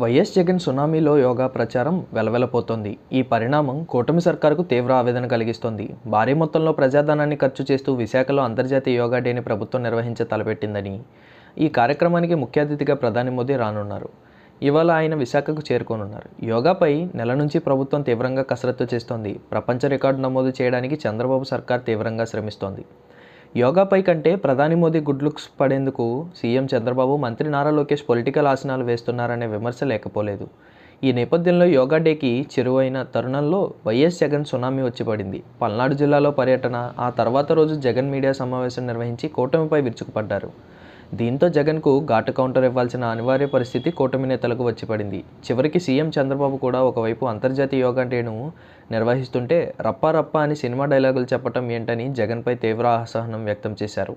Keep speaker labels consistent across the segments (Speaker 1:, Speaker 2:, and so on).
Speaker 1: YS Jagan సునామీలో yoga ప్రచారం వెలవెలపోతోంది. ఈ పరిణామం కూటమి సర్కారుకు తీవ్ర ఆవేదన కలిగిస్తోంది. భారీ మొత్తంలో ప్రజాధనాన్ని ఖర్చు చేస్తూ విశాఖలో అంతర్జాతీయ యోగా డేని ప్రభుత్వం నిర్వహించ తలపెట్టిందని ఈ కార్యక్రమానికి ముఖ్య అతిథిగా ప్రధాని మోదీ రానున్నారు. ఇవాళ ఆయన విశాఖకు చేరుకోనున్నారు. యోగాపై నెల నుంచి ప్రభుత్వం తీవ్రంగా కసరత్తు చేస్తోంది. ప్రపంచ రికార్డు నమోదు చేయడానికి చంద్రబాబు సర్కార్ తీవ్రంగా శ్రమిస్తోంది. యోగాపై కంటే ప్రధాని మోదీ గుడ్ లుక్స్ పడేందుకు సీఎం చంద్రబాబు మంత్రి నారా లోకేష్ పొలిటికల్ ఆసనాలు వేస్తున్నారనే విమర్శ లేకపోలేదు. ఈ నేపథ్యంలో యోగా డేకి చెరువైన తరుణంలో వైఎస్ జగన్ సునామీ వచ్చి పడింది. పల్నాడు జిల్లాలో పర్యటన ఆ తర్వాత రోజు జగన్ మీడియా సమావేశం నిర్వహించి కూటమిపై విరుచుకుపడ్డారు. దీంతో జగన్కు ఘాటు కౌంటర్ ఇవ్వాల్సిన అనివార్య పరిస్థితి కూటమి నేతలకు వచ్చి పడింది. చివరికి సీఎం చంద్రబాబు కూడా ఒకవైపు అంతర్జాతీయ యోగా డేను నిర్వహిస్తుంటే రప్పా రప్పా అని సినిమా డైలాగులు చెప్పటం ఏంటని జగన్పై తీవ్ర అసహనం వ్యక్తం చేశారు.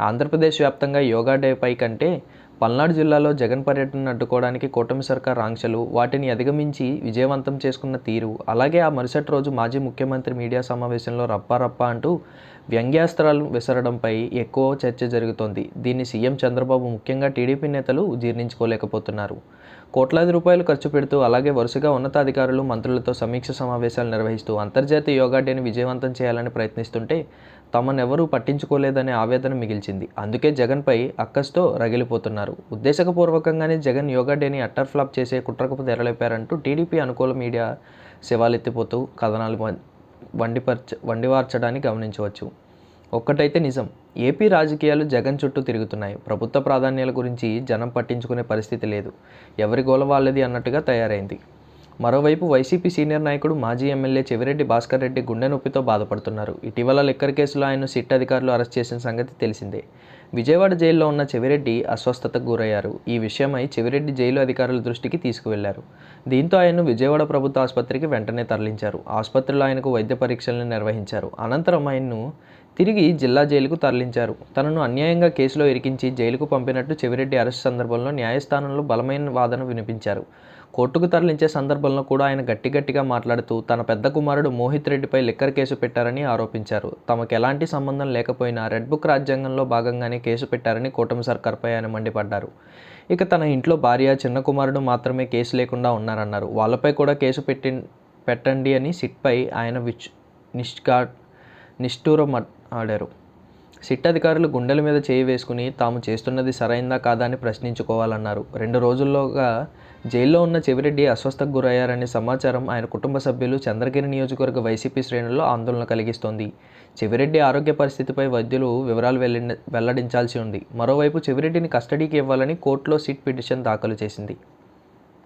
Speaker 1: ఆంధ్రప్రదేశ్ వ్యాప్తంగా యోగా డేపై కంటే పల్నాడు జిల్లాలో జగన్ పర్యటనను అడ్డుకోవడానికి కూటమి సర్కార్ ఆంక్షలు వాటిని అధిగమించి విజయవంతం చేసుకున్న తీరు. అలాగే ఆ మరుసటి రోజు మాజీ ముఖ్యమంత్రి మీడియా సమావేశంలో రప్పారప్ప అంటూ వ్యంగ్యాస్త్రాలు విసరడంపై ఎక్కువ చర్చ జరుగుతోంది. దీన్ని సీఎం చంద్రబాబు ముఖ్యంగా టీడీపీ నేతలు జీర్ణించుకోలేకపోతున్నారు. కోట్లాది రూపాయలు ఖర్చు పెడుతూ అలాగే వరుసగా ఉన్నతాధికారులు మంత్రులతో సమీక్ష సమావేశాలు నిర్వహిస్తూ అంతర్జాతీయ యోగా డేని విజయవంతం చేయాలని ప్రయత్నిస్తుంటే తమనెవరూ పట్టించుకోలేదనే ఆవేదన మిగిల్చింది. అందుకే జగన్పై అక్కస్తో రగిలిపోతున్నారు. ఉద్దేశపూర్వకంగానే జగన్ యోగా డేని అట్టర్ ఫ్లాప్ చేసే కుట్రకు తెరలేపారంటూ టీడీపీ అనుకూల మీడియా శివాలెత్తిపోతూ కథనాలు వండిపర్చ వండివార్చడాన్ని గమనించవచ్చు. ఒక్కటైతే నిజం ఏపీ రాజకీయాలు జగన్ చుట్టూ తిరుగుతున్నాయి. ప్రభుత్వ ప్రాధాన్యాల గురించి జనం పట్టించుకునే పరిస్థితి లేదు. ఎవరి గోల వాళ్ళది అన్నట్టుగా తయారైంది. మరోవైపు వైసీపీ సీనియర్ నాయకుడు మాజీ ఎమ్మెల్యే చెవిరెడ్డి భాస్కర్ రెడ్డి గుండె నొప్పితో బాధపడుతున్నారు. ఇటీవల లిక్కర్ కేసులో ఆయన సిట్ అధికారులు అరెస్ట్ చేసిన సంగతి తెలిసిందే. విజయవాడ జైల్లో ఉన్న చెవిరెడ్డి అస్వస్థతకు గురయ్యారు. ఈ విషయమై చెవిరెడ్డి జైలు అధికారుల దృష్టికి తీసుకువెళ్ళారు. దీంతో ఆయన్ను విజయవాడ ప్రభుత్వ ఆసుపత్రికి వెంటనే తరలించారు. ఆసుపత్రిలో ఆయనకు వైద్య పరీక్షలను నిర్వహించారు. అనంతరం ఆయన్ను తిరిగి జిల్లా జైలుకు తరలించారు. తనను అన్యాయంగా కేసులో ఇరికించి జైలుకు పంపినట్టు చెవిరెడ్డి అరెస్ట్ సందర్భంలో న్యాయస్థానంలో బలమైన వాదన వినిపించారు. కోర్టుకు తరలించే సందర్భంలో కూడా ఆయన గట్టి గట్టిగా మాట్లాడుతూ తన పెద్ద కుమారుడు మోహిత్ రెడ్డిపై లిక్కర్ కేసు పెట్టారని ఆరోపించారు. తమకు ఎలాంటి సంబంధం లేకపోయినా రెడ్ బుక్ రాజ్యాంగంలో భాగంగానే కేసు పెట్టారని కూటమి సర్కార్పై ఆయన మండిపడ్డారు. ఇక తన ఇంట్లో భార్య చిన్న కుమారుడు మాత్రమే కేసు లేకుండా ఉన్నారన్నారు. వాళ్ళపై కూడా కేసు పెట్టి పెట్టండి అని సిట్పై ఆయన విచ్ నిష్కా నిష్ఠూరం ఆడారు. సిట్ అధికారులు గుండెల మీద చేయి వేసుకుని తాము చేస్తున్నది సరైందా కాదా అని ప్రశ్నించుకోవాలన్నారు. రెండు రోజుల్లోగా జైల్లో ఉన్న చెవిరెడ్డి అస్వస్థకు గురయ్యారనే సమాచారం ఆయన కుటుంబ సభ్యులు చంద్రగిరి నియోజకవర్గ వైసీపీ శ్రేణుల్లో ఆందోళన కలిగిస్తోంది. చెవిరెడ్డి ఆరోగ్య పరిస్థితిపై వైద్యులు వివరాలు వెల్లి వెల్లడించాల్సి ఉంది. మరోవైపు చెవిరెడ్డిని కస్టడీకి ఇవ్వాలని కోర్టులో సిట్ పిటిషన్ దాఖలు చేసింది.